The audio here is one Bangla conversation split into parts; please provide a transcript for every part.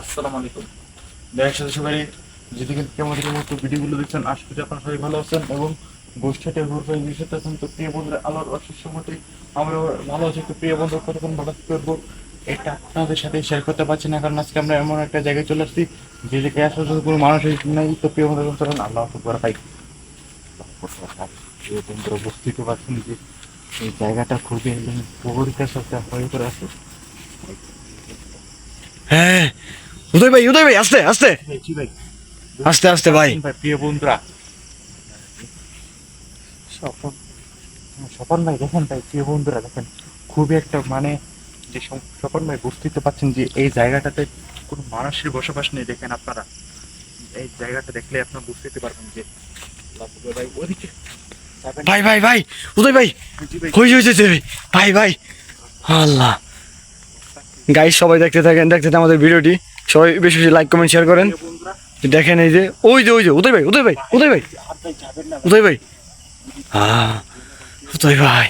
আসসালামু আলাইকুম। দেখার সাথে সবাই যেদিকে আমাদের মতো ভিডিওগুলো দেখছেন, আশা করি আপনারা সবাই ভালো আছেন এবং গোষ্ঠীতে ঘুরবে বিষয়টা আছেন তো প্রিয় বন্ধুরা, আলোর অশেষ সময়তে আমরা ভালো আছি। তো প্রিয় বন্ধু কতক্ষণ ভালো করব এটা আপনাদের সাথে শেয়ার করতে পারছি না, কারণ আজকে আমরা এমন একটা জায়গায় চলে আসছি যে জায়গায় আসার জন্য কোনো মানুষ নেই। তো প্রিয় বন্ধু চলেন আল্লাহ আকবর ভাই বন্ধুরা পারছেন যে এই জায়গাটা খুবই একদম পরিষ্কার সাথে হয়ে করে আছে। হ্যাঁ উদয় ভাই উদয় ভাই আস্তে আস্তে। আস্তে আস্তে ভাই। প্রিয় বন্ধুরা। স্বপন স্বপন ভাই দেখেন ভাই প্রিয় বন্ধুরা দেখেন খুবই একটা মানে যে স্বপন ভাই বুঝতে পারছেন যে এই জায়গাটাতে কোনো মানুষের বসবাস নেই দেখেন আপনারা। এই জায়গাটা দেখলে আপনারা বুঝতে পারবেন যে ভাই ওদিকে ভাই ভাই ভাই উদয় ভাই হয়ে হয়েছে ভাই ভাই আল্লাহ। গাইস সবাই দেখতে থাকেন দেখতে থাকেন আমাদের ভিডিওটি। সবাই বেশি বেশি লাইক কমেন্ট শেয়ার করেন। দেখেন এই যে ওই যে ওই যে উদয় ভাই উদয় ভাই উদয় ভাই। উদয় ভাই। হ্যাঁ উদয় ভাই।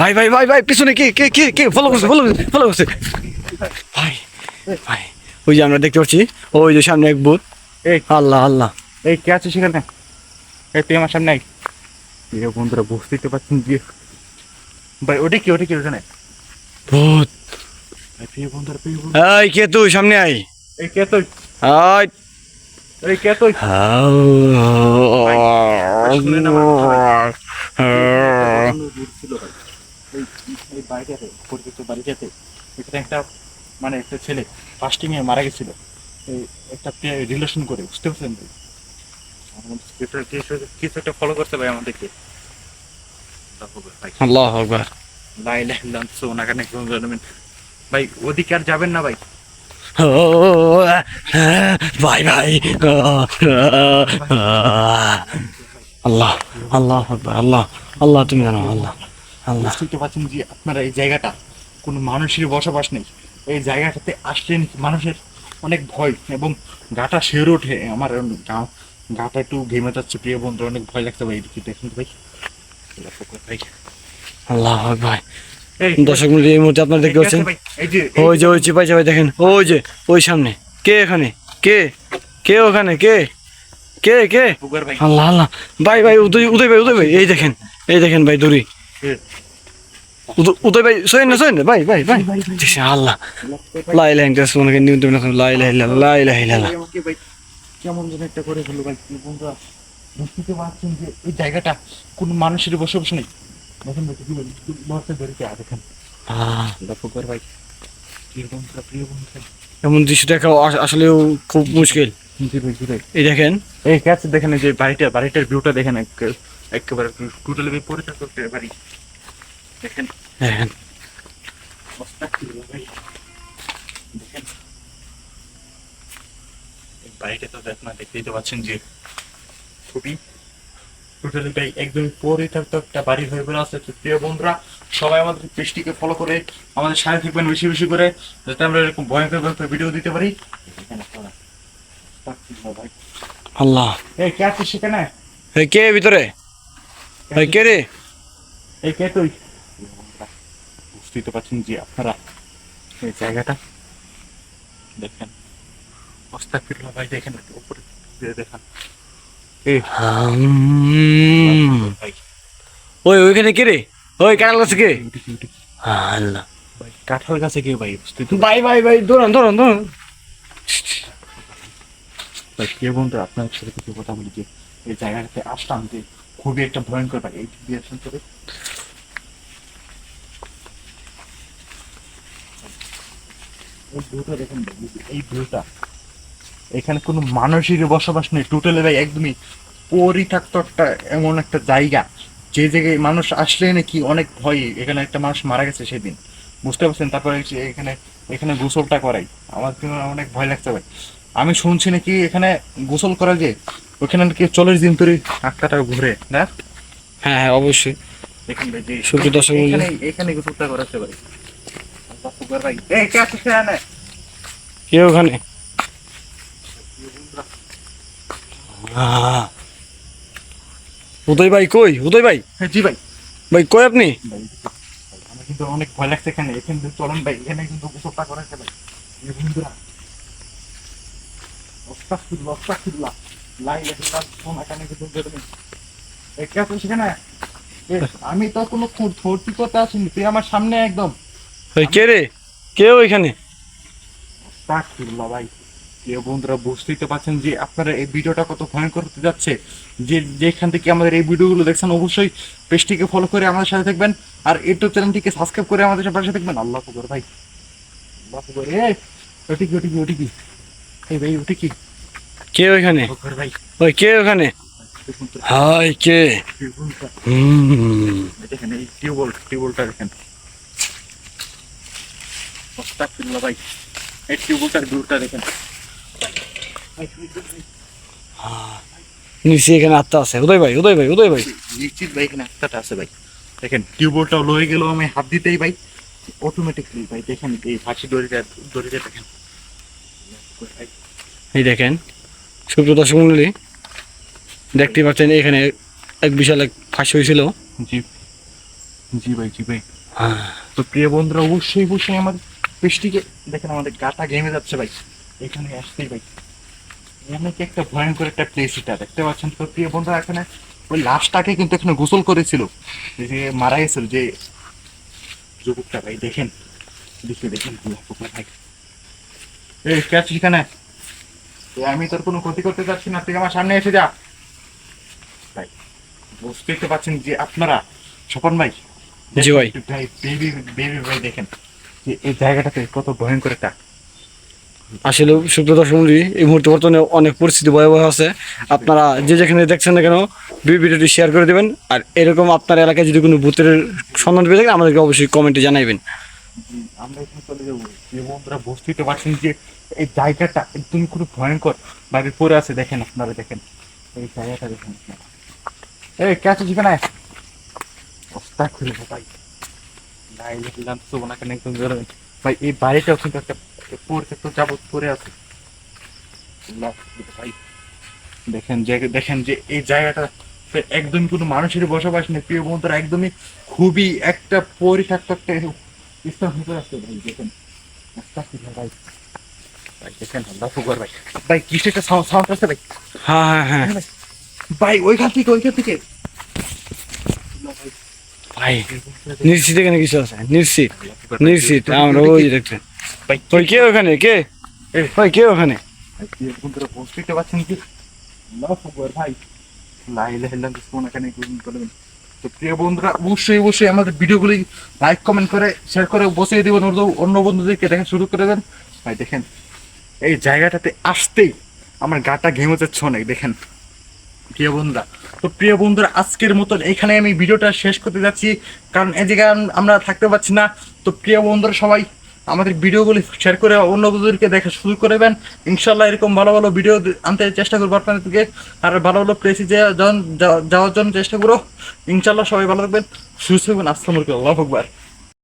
ভাই ভাই ভাই ভাই পিছনে কে কে কে কে? ফলো করছে ফলো করছে ফলো করছে। ভাই ভাই ওই যে আমরা দেখতে পাচ্ছি ওই যে সামনে এক বুথ এই। আল্লাহ আল্লাহ। এই কে আছে সেখানে? এই তুই আমার সামনে প্রিয় বন্ধুরা বুঝতেই তো পারছেন ভাই ওটা কি ওটা কি ওখানে ভূত। এই কে তুই সামনে আই এই কে তুই আয়। এই কে তুই? একটা মানে একটা ছেলে ফাস্টিং এ মারা গেছিল এই একটা রিলেশন করে বুঝতে পারছেন কিছু একটা ফলো করতে ভাই আমাদেরকে আল্লাহ আকবার। লাই লাই লাঞ্চ ওনাকে নাকি জানবেন ভাই ওদিকে আর যাবেন না ভাই। ভাই ভাই আল্লাহ আল্লাহ আল্লাহ আল্লাহ তুমি জানো আল্লাহ আল্লাহ। বুঝতে পারছেন যে আপনারা এই জায়গাটা কোনো মানুষের বসবাস নেই। এই জায়গাটাতে আসলেন মানুষের অনেক ভয় এবং গাটা সেরে ওঠে। আমার গা- গাটা একটু ঘেমে যাচ্ছে প্রিয় বন্ধু অনেক ভয় লাগছে ভাই এদিকে দেখুন তো ভাই। ভাই আল্লাহ ভাই দর্শক মন্ডলী এই মুহূর্তে আপনারা দেখতে পাচ্ছেন? ওই যে ওই চিপাই চাপাই দেখেন ওই যে ওই সামনে। কে এখানে? কে? কে ওখানে? কে? কে কে? আল্লাহ আল্লাহ। ভাই ভাই উদয় উদয় ভাই উদয় ভাই এই দেখেন এই দেখেন ভাই দূরি এ, উদ- উদয় ভাই শোয়েন না শোয়েন না ভাই ভাই। ভাই আল্লাহ। লাই লাই মনে নিউ তুমি লাই লাই লাই লাই লাই ভাই, আমাকে ভাই কেমন যেন একটা করে ফেলল ভাই। বন্ধুরা বুঝতে পারছেন যে এই জায়গাটা কোনো মানুষের বসবাস নেই। এমন দৃশ্য দেখা আস- আসলেও খুব মুশকিল এই দেখেন এই ক্যাচ দেখেন যে বাড়িটা বাড়িটার ভিউটা দেখেন এক- একেবারে টোটালি পরিষ্কার করতে বাড়ি দেখেন দেখেন বাড়িটা তো দেখ না দেখতেই তো পাচ্ছেন যে খুবই টোটালি ভাই একদম পরিত্যক্ত একটা বাড়ি হয়ে বেড়ে আছে তো প্রিয় বন্ধুরা সবাই আমাদের পেজটিকে ফলো করে আমাদের সাথে থাকবেন বেশি বেশি করে যাতে আমরা এরকম ভয়ঙ্কর ভয়ঙ্কর ভিডিও দিতে পারি। দেখেন আল্লাহ। এই কে আছিস সেখানে? এই কে ভিতরে? এই কে রে? এই কে তুই? বুঝতেই তো পারছেন যে আপনারা এই জায়গাটা দেখেন। অস্তা ফিরলো ভাই দেখেন উপরে দিয়ে দেখান। ওই ওইখানে কে রে? ওই কাটাল গাছে কে। আল্লাহ। কাঁঠাল গাছে কে ভাই? বুঝতেই তো ভাই ভাই ভাই ধরুন ধরুন ভাই কে বন্ধু? আপনার সাথে কিছু কথা বলি যে এই জায়গাটাতে আসলাম যে খুবই একটা ভয়ঙ্কর ভাই এই দিয়ে তবে এই ভিউটা দেখেন এই ভিউটা। এখানে কোনো মানুষের বসবাস নেই। টোটালি ভাই একদমই পরিত্যক্ত একটা এমন একটা জায়গা। যে জায়গায় মানুষ আসলে নাকি অনেক ভয়। এখানে একটা মানুষ মারা গেছে সেদিন। বুঝতে পারছেন? তারপরে এখানে এখানে গোসলটা করাই। আমার জন্য অনেক ভয় লাগছে ভাই। আমি শুনছি নাকি এখানে গোসল করা যে ওখানে নাকি চল্লিশ দিন ধরে আটকাটা ঘুরে না? হ্যাঁ হ্যাঁ অবশ্যই। দেখেন ভাই। এখানে এখানে গোসলটা করাচ্ছে ভাই। ভাই। এই কে আছে কে ওখানে? উদয় ভাই কই? উদয় ভাই? হ্যাঁ জি ভাই। ভাই কই আপনি? আমার কিন্তু অনেক ভয় লাগছে এখানে। এখানে কিন্তু ভাই এখানে কিন্তু গোসলটা করেছে ভাই। বন্ধুরা অস্তাকুল্লা অস্তাকুল্লা লাই লাই ফোন এখানে কিন্তু সেখানে আমি তো কোনো আসিনি। তুই আমার সামনে একদম। কে রে? কে ওইখানে ভাই। প্রিয় বন্ধুরা বুঝতেই তো পারছেন যে আপনারা এই ভিডিওটা কত ভয়ঙ্কর হতে যাচ্ছে। যে যেখান থেকে আমাদের এই ভিডিওগুলো দেখছেন অবশ্যই পেজটিকে ফলো করে আমাদের সাথে থাকবেন। আর ইউটিউব চ্যানেলটিকে সাবস্ক্রাইব করে আমাদের পাশে থাকবেন। আল্লাহ কুবর ভাই। আল্লাহ কুবর এ ওটি কি ওটি কি ওটি কি এই ভাই ওটি কি কে ওইখানে ভাই। ওই কে ওখানে? হাই কে? হুম। দেখেন এই টিউবওয়েল টিউবওয়েলটা দেখেন। ভাই। এই টিউবওয়েলটার ভিউটা দেখেন। নিচে এখানে আত্মা আছে। উদয় ভাই উদয় ভাই উদয় ভাই। নিশ্চিত ভাই এখানে একটাটা আছে ভাই। দেখেন টিউবওয়েলটাও লয়ে গেল আমি হাত দিতেই ভাই অটোমেটিকলি ভাই দেখেন এই ফাঁসি দড়িটা দড়িটা দেখেন। এই দেখেন সুপ্রিয় দর্শক মন্ডলী দেখতে পাচ্ছেন এখানে এক বিশাল এক ফাঁসি হয়েছিল। জি জি ভাই জি ভাই। হ্যাঁ। তো প্রিয় বন্ধুরা অবশ্যই অবশ্যই আমাদের পেশটিকে দেখেন আমাদের গাটা ঘেমে যাচ্ছে ভাই। এখানে আসতেই ভাই। অনেক একটা ভয়ঙ্কর একটা প্লেস এটা। দেখতে পাচ্ছেন তো প্রিয় বন্ধুরা এখানে ওই লাশটাকে কিন্তু এখানে গোসল করেছিল। যে মারা গেছিল যে যুবকটা ভাই দেখেন। দেখে দেখেন ভাই এই কে আছিস এখানে? আমি তোর কোনো ক্ষতি করতে চাচ্ছি না তুই আমার সামনে এসে যা। ভাই বুঝতেই তো পারছেন যে আপনারা স্বপন ভাই জি ভাই। ভাই বেবি বেবি ভাই দেখেন যে এই জায়গাটাতে কত ভয়ঙ্কর একটা আসলে সুপ্রিয় দর্শক এই মুহূর্তে বর্তমানে অনেক পরিস্থিতি ভয়াবহ আছে। আপনারা যে যেখানে দেখছেন না কেন ভিডিওটি শেয়ার করে দেবেন। আর এরকম আপনার এলাকায় যদি কোনো ভূতের সন্ধান পেয়ে থাকেন, আমাদেরকে অবশ্যই কমেন্টে জানাইবেন। আমরা পারছেন যে এই জায়গাটা একদম খুব ভয়ঙ্কর। আছে, দেখেন আপনারা, দেখেন। এই জায়গাটা দেখেন এই, কে আছে খুলে ভাই। ভাই, এই বাড়িটাও কিন্তু একটা পরিত্যক্ত যাবত পড়ে আছে। ভাই দেখেন যে দেখেন যে এই জায়গাটা একদম কোনো মানুষের বসবাস নেই। প্রিয় বন্ধুরা একদমই খুবই একটা পরিত্যক্ত একটা স্থান হতে আসছে ভাই দেখেন। ভাই। ভাই দেখেন আল্লাহ ফুকর ভাই। ভাই কিসে একটা সাউন্ড সাউন্ড আছে ভাই? হ্যাঁ হ্যাঁ হ্যাঁ। ভাই, ভাই ওইখান থেকে ওইখান থেকে। ভাই। নিশ্চিত এখানে কিছু আছে? নিশ্চিত নিশ্চিত আমরা ওই দেখছেন। ওই কে ওখানে? কে। ওই কে ওখানে ভাই, পারছেন কি ভাই তো বন্ধুরা অবশ্যই আমাদের ভিডিওগুলি লাইক কমেন্ট করে করে বসিয়ে অন্য বন্ধুদেরকে শুরু করে ভাই দেখেন এই জায়গাটাতে আসতেই আমার গাটা ঘেমে যাচ্ছে অনেক দেখেন। প্রিয় বন্ধুরা তো প্রিয় বন্ধুরা আজকের মতন এখানে আমি ভিডিওটা শেষ করতে যাচ্ছি কারণ এই জায়গায় আমরা থাকতে পারছি না। তো প্রিয় বন্ধুরা সবাই আমাদের ভিডিওগুলি শেয়ার করে অন্য বন্ধুদেরকে দেখা শুরু করবেন ইনশাল্লাহ এরকম ভালো ভালো ভিডিও আনতে চেষ্টা করব আপনাদেরকে। আর ভালো ভালো প্লেসে যাওয়ার জন্য চেষ্টা করো। ইনশাল্লাহ সবাই ভালো থাকবেন, সুস্থ থাকবেন। আসসালামুক আল্লাহ